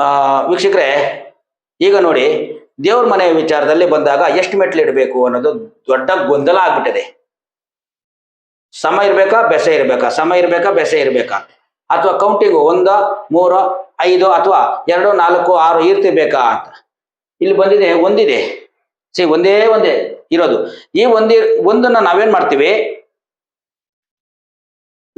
ಆ, ವೀಕ್ಷಕರೇ ಈಗ ನೋಡಿ ದೇವ್ರ ಮನೆ ವಿಚಾರದಲ್ಲಿ ಬಂದಾಗ ಎಷ್ಟು ಮೆಟ್ಲು ಇಡಬೇಕು ಅನ್ನೋದು ದೊಡ್ಡ ಗೊಂದಲ ಆಗ್ಬಿಟ್ಟಿದೆ. ಸಮ ಇರ್ಬೇಕಾ ಬೆಸೆ ಇರ್ಬೇಕಾ? ಸಮ ಇರ್ಬೇಕಾ ಬೆಸೆ ಇರ್ಬೇಕಾ? ಅಥವಾ ಕೌಂಟಿಂಗ್ ಒಂದ ಮೂರು ಐದು ಅಥವಾ ಎರಡು ನಾಲ್ಕು ಆರು ಇರ್ತಿರ್ಬೇಕಾ ಅಂತ. ಇಲ್ಲಿ ಬಂದಿದೆ ಒಂದಿದೆ. ಸಿ ಒಂದೇ ಒಂದೇ ಇರೋದು. ಈ ಒಂದಿ ಒಂದನ್ನ ನಾವೇನ್ ಮಾಡ್ತೀವಿ?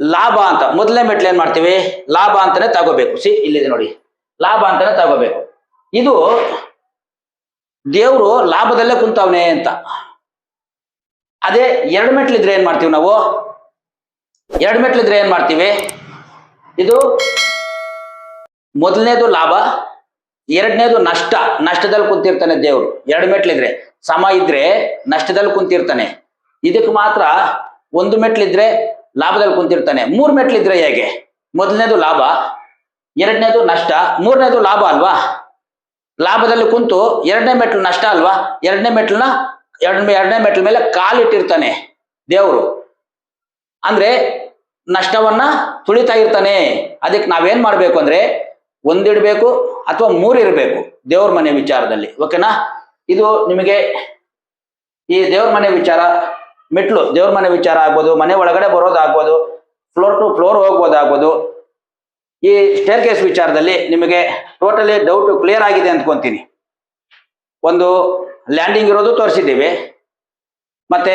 ಲಾಭ ಅಂತ. ಮೊದಲನೇ ಮೆಟ್ಲು ಏನ್ ಮಾಡ್ತೀವಿ? ಲಾಭ ಅಂತಾನೆ ತಗೋಬೇಕು. ಸಿ ಇಲ್ಲಿದೆ ನೋಡಿ. ಲಾಭ ಅಂತಾನೆ ತಗೋಬೇಕು. ಇದು ದೇವ್ರು ಲಾಭದಲ್ಲೇ ಕುಂತವನೆ ಅಂತ. ಅದೇ ಎರಡು ಮೆಟ್ಲಿದ್ರೆ ಏನ್ ಮಾಡ್ತೀವಿ ನಾವು? ಎರಡು ಮೆಟ್ಲಿದ್ರೆ ಏನ್ ಮಾಡ್ತೀವಿ? ಇದು ಮೊದಲನೇದು ಲಾಭ, ಎರಡನೇದು ನಷ್ಟ. ನಷ್ಟದಲ್ಲಿ ಕುಂತಿರ್ತಾನೆ ದೇವ್ರು. ಎರಡು ಮೆಟ್ಲಿದ್ರೆ. ಸಮ ಇದ್ರೆ ನಷ್ಟದಲ್ಲಿ ಕುಂತಿರ್ತಾನೆ. ಇದಕ್ಕೆ ಮಾತ್ರ ಒಂದು ಮೆಟ್ಲಿದ್ರೆ ಲಾಭದಲ್ಲಿ ಕುಂತಿರ್ತಾನೆ. ಮೂರ್ ಮೆಟ್ಲಿದ್ರೆ ಹೇಗೆ? ಮೊದಲನೇದು ಲಾಭ ಎರಡನೇದು ನಷ್ಟ, ಮೂರನೇದು ಲಾಭ ಅಲ್ವಾ? ಲಾಭದಲ್ಲಿ ಕುಂತು ಎರಡನೇ ಮೆಟ್ಲು ನಷ್ಟ ಅಲ್ವಾ? ಎರಡನೇ ಮೆಟ್ಲನ್ನ ಎರಡನೇ ಎರಡನೇ ಮೆಟ್ಲ ಮೇಲೆ ಕಾಲಿಟ್ಟಿರ್ತಾನೆ ದೇವರು. ಅಂದ್ರೆ ನಷ್ಟವನ್ನ ತುಳಿತಾ ಇರ್ತಾನೆ. ಅದಕ್ಕೆ ನಾವೇನ್ ಮಾಡ್ಬೇಕು ಅಂದ್ರೆ ಒಂದಿಡ್ಬೇಕು ಅಥವಾ ಮೂರಿರ್ಬೇಕು ದೇವ್ರ ಮನೆ ವಿಚಾರದಲ್ಲಿ. ಓಕೆನಾ? ಇದು ನಿಮಗೆ ಈ ದೇವ್ರ ಮನೆ ವಿಚಾರ ಮೆಟ್ಲು ದೇವ್ರ ಮನೆ ವಿಚಾರ ಆಗ್ಬೋದು, ಮನೆ ಒಳಗಡೆ ಬರೋದಾಗ್ಬೋದು, ಫ್ಲೋರ್ ಟು ಫ್ಲೋರ್ ಹೋಗ್ಬೋದಾಗ್ಬೋದು. ಈ ಸ್ಟೇರ್ ಕೇಸ್ ವಿಚಾರದಲ್ಲಿ ನಿಮಗೆ ಟೋಟಲಿ ಡೌಟ್ ಕ್ಲಿಯರ್ ಆಗಿದೆ ಅಂದ್ಕೊಂತೀನಿ. ಒಂದು ಲ್ಯಾಂಡಿಂಗ್ ಇರೋದು ತೋರಿಸಿದ್ದೀವಿ. ಮತ್ತೆ